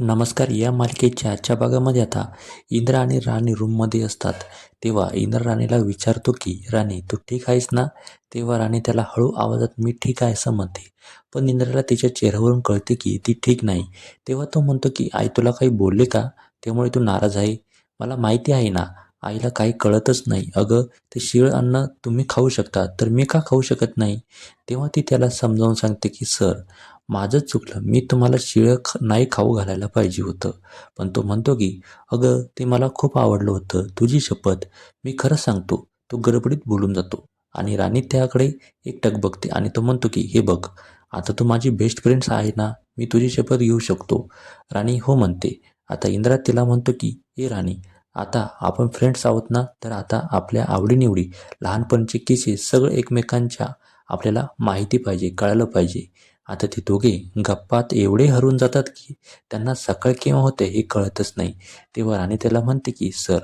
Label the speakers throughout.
Speaker 1: नमस्कार या मालिकेच्या आजच्या भागामध्ये आता इंद्र आणि राणी रूममध्ये असतात. तेव्हा इंद्र राणीला विचारतो की राणी तू ठीक आहेस ना? तेव्हा राणी त्याला हळू आवाजात मी ठीक आहे असं म्हणते. पण इंद्राला तिच्या चेहऱ्यावरून कळते की ती ठीक नाही. तेव्हा तो म्हणतो की आई तुला काही बोलले का? त्यामुळे तू नाराज आहे. मला माहिती आहे ना आईला काही कळतच नाही. अगं ते शिळ अन्न तुम्ही खाऊ शकता तर मी का खाऊ शकत नाही? तेव्हा ती त्याला समजावून सांगते की सर माझंच चुकलं. मी तुम्हाला शिळं ख नाही खाऊ घालायला पाहिजे होतं. पण तो म्हणतो की अगं ते मला खूप आवडलं होतं. तुझी शपथ. मी खरं सांगतो तो गडबडीत बोलून जातो. आणि राणी त्याकडे एकटक बघते आणि तो म्हणतो की हे बघ आता तू माझी बेस्ट फ्रेंड्स आहे ना? मी तुझी शपथ घेऊ शकतो. राणी हो म्हणते. आता इंद्रा तिला म्हणतो की हे राणी आता आपण फ्रेंड्स आहोत ना? तर आता आपल्या आवडीनिवडी लहानपणचे किस्से सगळं एकमेकांच्या आपल्याला माहिती पाहिजे कळालं पाहिजे. आता ते दोघे गप्पात एवढे हरून जातात की त्यांना सकाळ केव्हा होते हे कळतच नाही. तेव्हा राणी त्याला म्हणते की सर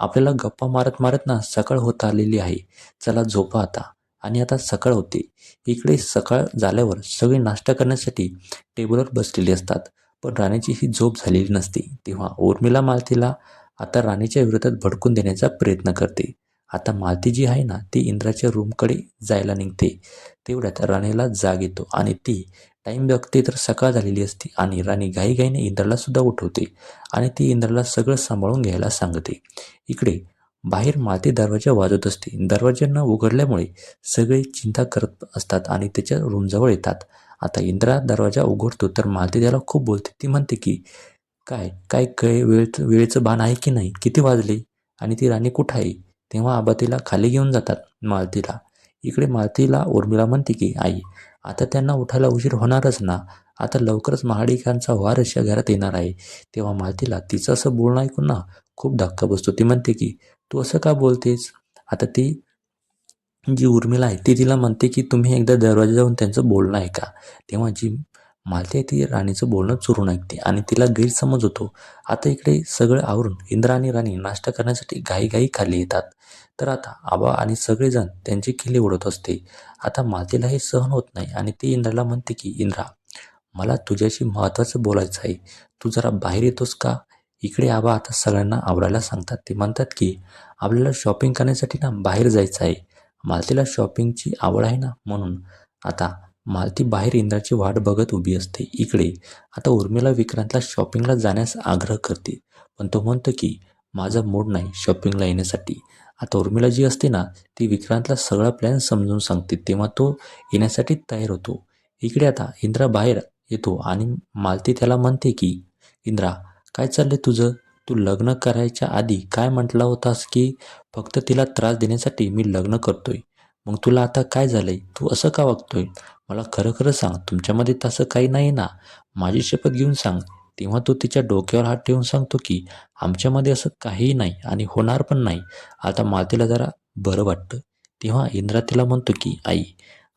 Speaker 1: आपल्याला गप्पा मारत मारत ना सकाळ होत आलेली आहे. चला झोपा आता. आणि आता सकाळ होते. इकडे सकाळ झाल्यावर सगळे नाश्ता करण्यासाठी टेबलवर बसलेले असतात. पण राणीची ही झोप झालेली नसते. तेव्हा उर्मिला मालतीला आता राणीच्या विरोधात भडकून देण्याचा प्रयत्न करते. आता मालती जी आहे ना ती इंद्राच्या रूमकडे जायला निघते. तेवढ्यात राणीला जाग येतो आणि ती टाईम बघते तर सकाळ झालेली असते आणि राणी घाईघाईने इंद्राला सुद्धा उठवते आणि ती इंद्राला सगळं सांभाळून घ्यायला सांगते. इकडे बाहेर मालती दरवाजा वाजवत असते. दरवाजा न उघडल्यामुळे सगळे चिंता करत असतात आणि त्याच्या रूमजवळ येतात. आता इंद्रा दरवाजा उघडतो तर मालती त्याला खूप बोलते. ती म्हणते की काय काय काय वेळचं वेळेचं भान आहे की नाही? किती वाजले? आणि ती राणी कुठं आहे? तेव्हा आबा तिला खाली घेऊन जातात मालतीला. इकडे मालतीला उर्मिला म्हणते की आई आता त्यांना उठायला उशीर होणारच ना. आता लवकरच महाडिकांचा वारस या घरात येणार आहे. तेव्हा मालतीला तिचं असं बोलणं ऐकून ना खूप धक्का बसतो. ती म्हणते की तू असं का बोलतेस? आता ती जी उर्मिला आहे ती तिला म्हणते की तुम्ही एकदा दरवाजा जाऊन त्यांचं बोलणं ऐका. तेव्हा जी मालती आहे ती राणीचं बोलणं चुरून ऐकते आणि तिला गैरसमज होतो. आता इकडे सगळं आवरून इंद्र आणि राणी नाश्ता करण्यासाठी घाईघाई खाली येतात. तर आता आबा आणि सगळेजण त्यांचे किल्ले उडत असते. आता मालतीला हे सहन होत नाही आणि ती इंद्राला म्हणते की इंद्रा मला तुझ्याशी महत्त्वाचं बोलायचं आहे. तू जरा बाहेर येतोस का? इकडे आबा आता सगळ्यांना आवरायला सांगतात. ते म्हणतात की आपल्याला शॉपिंग करण्यासाठी ना बाहेर जायचं आहे. मालतीला शॉपिंगची आवड आहे ना म्हणून. आता मालती बाहेर इंद्राची वाट बघत उभी असते. इकडे आता उर्मिला विक्रांतला शॉपिंगला जाण्यास आग्रह करते. पण तो म्हणतो की माझा मूड नाही शॉपिंगला येण्यासाठी. आता उर्मिला जी असते ना ती विक्रांतला सगळा प्लॅन समजून सांगते. तेव्हा तो येण्यासाठी तयार होतो. इकडे आता इंद्रा बाहेर येतो आणि मालती त्याला म्हणते की इंद्रा काय चाललंय तुझं? तू लग्न करायच्या आधी काय म्हटला होतास की फक्त तिला त्रास देण्यासाठी मी लग्न करतोय. मग तुला आता काय झालंय? तू असं का वागतोय? मला खरं खरं सांग तुमच्यामध्ये तसं काही नाही ना. माझी शपथ घेऊन सांग. तेव्हा तो तिच्या डोक्यावर हात ठेवून सांगतो की आमच्यामध्ये असं काहीही नाही आणि होणार पण नाही. आता मातेला जरा बरं वाटतं. तेव्हा इंद्रा तिला म्हणतो की आई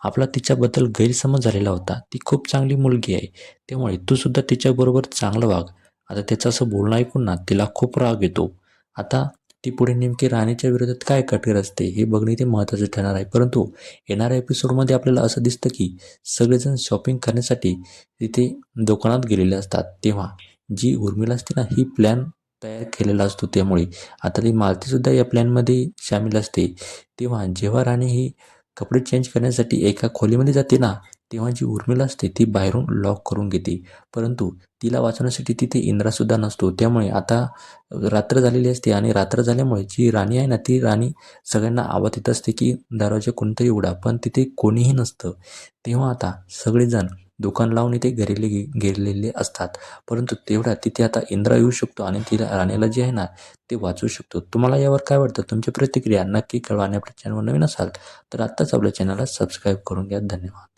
Speaker 1: आपला तिच्याबद्दल गैरसमज झालेला होता. ती खूप चांगली मुलगी आहे. त्यामुळे तू सुद्धा तिच्याबरोबर चांगलं वाग. आता त्याचं असं बोलणं ऐकून ना तिला खूप राग येतो. आता ती पुढे नेमकी राणीच्या विरोधात काय कठीर असते हे बघणे ते महत्त्वाचं ठरणार आहे. परंतु येणाऱ्या एपिसोडमध्ये आपल्याला असं दिसतं की सगळेजण शॉपिंग करण्यासाठी तिथे दुकानात गेलेले असतात. तेव्हा जी उर्मिला असते ना ही प्लॅन तयार केलेला असतो. त्यामुळे आता ती मालतीसुद्धा या प्लॅनमध्ये सामील असते. तेव्हा जेव्हा राणी ही कपडे चेंज करण्यासाठी एका खोलीमध्ये जाते ना तेव्हा जी उर्मिला असते ती बाहेरून लॉक करून घेते. परंतु तिला वाचवण्यासाठी तिथे इंद्रासुद्धा नसतो. त्यामुळे आता रात्र झालेली असते आणि रात्र झाल्यामुळे जी राणी आहे ना ती राणी सगळ्यांना आवाज येत असते की दरवाजा कोणतरी उघडा पण तिथे कोणीही नसतं. तेव्हा आता सगळेजण दुकान लावून इथे गेलेले गेलेले असतात. परंतु तेवढा तिथे आता इंद्रा येऊ शकतो आणि तिला राणीला जे आहे ना ते वाचवू शकतो. तुम्हाला यावर काय वाटतं? तुमची प्रतिक्रिया नक्की कळवा आणि आपल्या चॅनलवर नवीन असाल तर आत्ताच आपल्या चॅनलला सबस्क्राईब करून घ्या. धन्यवाद.